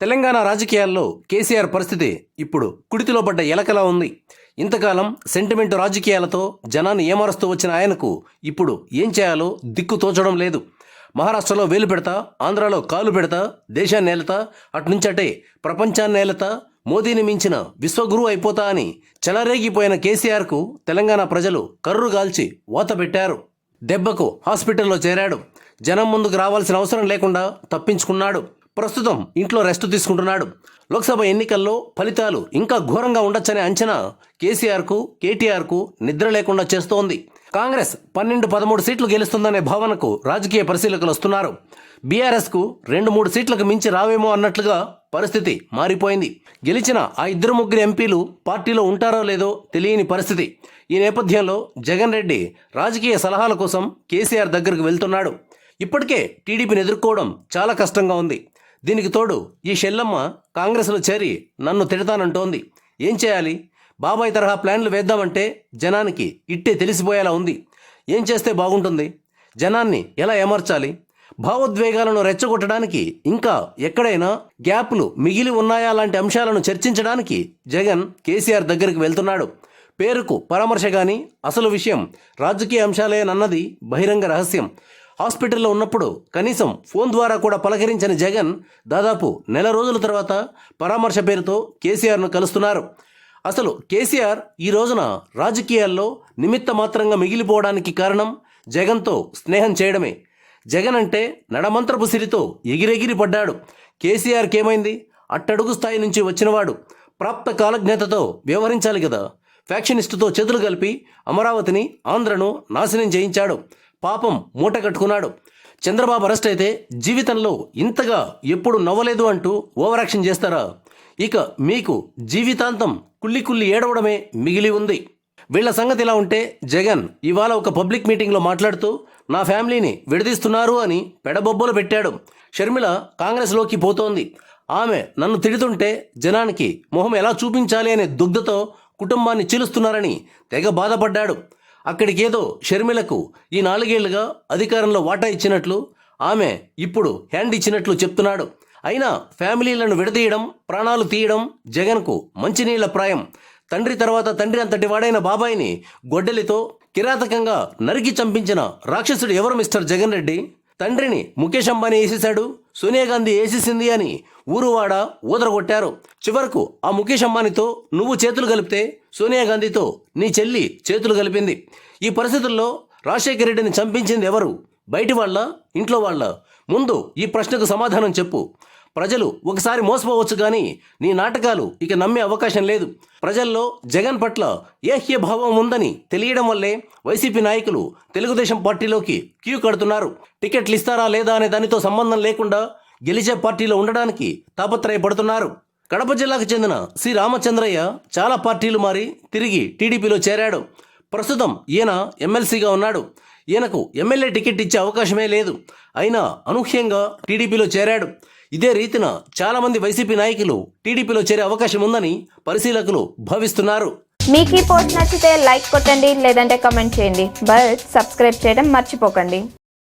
తెలంగాణ రాజకీయాల్లో కేసీఆర్ పరిస్థితి ఇప్పుడు కుడితిలో పడ్డ ఎలకలా ఉంది. ఇంతకాలం సెంటిమెంట్ రాజకీయాలతో జనాన్ని ఏమారుస్తూ వచ్చిన ఆయనకు ఇప్పుడు ఏం చేయాలో దిక్కు తోచడం లేదు. మహారాష్ట్రలో వేలు పెడతా ఆంధ్రాలో కాలు పెడతా దేశాన్ని ఏలతా అటునుంచటే ప్రపంచాన్ని ఏలతా మోదీని మించిన విశ్వగురు అయిపోతా అని చెలరేగిపోయిన కేసీఆర్కు తెలంగాణ ప్రజలు కర్రుగాల్చి వాత పెట్టారు. దెబ్బకు హాస్పిటల్లో చేరాడు. జనం ముందుకు రావాల్సిన అవసరం లేకుండా తప్పించుకున్నాడు. ప్రస్తుతం ఇంట్లో రెస్ట్ తీసుకుంటున్నాడు. లోక్సభ ఎన్నికల్లో ఫలితాలు ఇంకా ఘోరంగా ఉండొచ్చనే అంచనా కేసీఆర్కు కేటీఆర్కు నిద్ర లేకుండా చేస్తోంది. కాంగ్రెస్ పన్నెండు పదమూడు సీట్లు గెలుస్తుందనే భావనకు రాజకీయ పరిశీలకులు వస్తున్నారు. బీఆర్ఎస్కు రెండు మూడు సీట్లకు మించి రావేమో అన్నట్లుగా పరిస్థితి మారిపోయింది. గెలిచిన ఆ ఇద్దరు ముగ్గురు ఎంపీలు పార్టీలో ఉంటారో లేదో తెలియని పరిస్థితి. ఈ నేపథ్యంలో జగన్ రెడ్డి రాజకీయ సలహాల కోసం కేసీఆర్ దగ్గరకు వెళ్తున్నాడు. ఇప్పటికే టీడీపీని ఎదుర్కోవడం చాలా కష్టంగా ఉంది. దీనికి తోడు ఈ షెల్లమ్మ కాంగ్రెస్లో చేరి నన్ను తిడతానంటోంది. ఏం చేయాలి? బాబాయ్ తరహా ప్లాన్లు వేద్దామంటే జనానికి ఇట్టే తెలిసిపోయేలా ఉంది. ఏం చేస్తే బాగుంటుంది? జనాన్ని ఎలా ఏమర్చాలి? భావోద్వేగాలను రెచ్చగొట్టడానికి ఇంకా ఎక్కడైనా గ్యాప్లు మిగిలి ఉన్నాయా లాంటి అంశాలను చర్చించడానికి జగన్ కేసీఆర్ దగ్గరికి వెళ్తున్నాడు. పేరుకు పరామర్శ కానీ అసలు విషయం రాజకీయ అంశాలేనన్నది బహిరంగ రహస్యం. హాస్పిటల్లో ఉన్నప్పుడు కనీసం ఫోన్ ద్వారా కూడా పలకరించని జగన్ దాదాపు నెల రోజుల తర్వాత పరామర్శ పేరుతో కేసీఆర్ను కలుస్తున్నారు. అసలు కేసీఆర్ ఈ రోజున రాజకీయాల్లో నిమిత్త మాత్రంగా మిగిలిపోవడానికి కారణం జగన్తో స్నేహం చేయడమే. జగన్ అంటే నడమంత్రపు సిరితో ఎగిరెగిరి పడ్డాడు. కేసీఆర్కేమైంది? అట్టడుగు స్థాయి నుంచి వచ్చినవాడు. ప్రాప్త కాలజ్ఞతతో వ్యవహరించాలి కదా. ఫ్యాక్షనిస్టుతో చేతులు కలిపి అమరావతిని ఆంధ్రను నాశనం చేయించాడు. పాపం మూట కట్టుకున్నాడు. చంద్రబాబు అరెస్ట్ అయితే జీవితంలో ఇంతగా ఎప్పుడు నవ్వలేదు అంటూ ఓవరాక్షన్ చేస్తారా? ఇక మీకు జీవితాంతం కుళ్ళి కుళ్ళి ఏడవడమే మిగిలి ఉంది. వీళ్ళ సంగతి ఇలా ఉంటే జగన్ ఇవాళ ఒక పబ్లిక్ మీటింగ్లో మాట్లాడుతూ నా ఫ్యామిలీని విడదీస్తున్నారు అని పెడబొబ్బలు పెట్టాడు. షర్మిల కాంగ్రెస్లోకి పోతోంది. ఆమె నన్ను తిడుతుంటే జనానికి మొహం ఎలా చూపించాలి అనే దుగ్ధతో కుటుంబాన్ని చీలుస్తున్నారని తెగ బాధపడ్డాడు. అక్కడికేదో షర్మిలకు ఈ నాలుగేళ్ళుగా అధికారంలో వాటా ఇచ్చినట్లు ఆమె ఇప్పుడు హ్యాండ్ ఇచ్చినట్లు చెప్తున్నాడు. అయినా ఫ్యామిలీలను విడదీయడం ప్రాణాలు తీయడం జగన్కు మంచినీళ్ళ ప్రాయం. తండ్రి తర్వాత తండ్రి అంతటి వాడైన బాబాయిని గొడ్డలితో కిరాతకంగా నరికి చంపించిన రాక్షసుడు ఎవరు మిస్టర్ జగన్ రెడ్డి? తండ్రిని ముఖేష్ అంబానీ వేసేశాడు. సోనియా గాంధీ వేసేసింది అని ఊరువాడ ఊదరగొట్టారు. చివరకు ఆ ముఖేష్ అంబానీతో నువ్వు చేతులు కలిపితే సోనియా గాంధీతో నీ చెల్లి చేతులు కలిపింది. ఈ పరిస్థితుల్లో రాజశేఖర రెడ్డిని చంపించింది ఎవరు? బయటి వాళ్ళ ఇంట్లో వాళ్ళ ముందు ఈ ప్రశ్నకు సమాధానం చెప్పు. ప్రజలు ఒకసారి మోసపోవచ్చు కానీ నీ నాటకాలు ఇక నమ్మే అవకాశం లేదు. ప్రజల్లో జగన్ పట్ల ఏహ్య భావం ఉందని తెలియడం వల్లే వైసీపీ నాయకులు తెలుగుదేశం పార్టీలోకి క్యూ కడుతున్నారు. టికెట్లు ఇస్తారా లేదా అనే దానితో సంబంధం లేకుండా గెలిచే పార్టీలో ఉండడానికి తాపత్రయపడుతున్నారు. కడప జిల్లాకు చెందిన సి. రామచంద్రయ్య చాలా పార్టీలు మారి తిరిగి టీడీపీలో చేరాడు. ప్రస్తుతం ఈయన ఎమ్మెల్సీగా ఉన్నాడు. ఈయనకు ఎమ్మెల్యే టికెట్ ఇచ్చే అవకాశమే లేదు. అయినా అనూహ్యంగా టీడీపీలో చేరాడు. ఇదే రీతిన చాలామంది వైసీపీ నాయకులు టీడీపీలో చేరే అవకాశం ఉందని పరిశీలకులు భావిస్తున్నారు. మీకు ఈ పోస్ట్ నచ్చితే లైక్ కొట్టండి లేదంటే కమెంట్ చేయండి. బట్ సబ్స్క్రైబ్ చేయడం మర్చిపోకండి.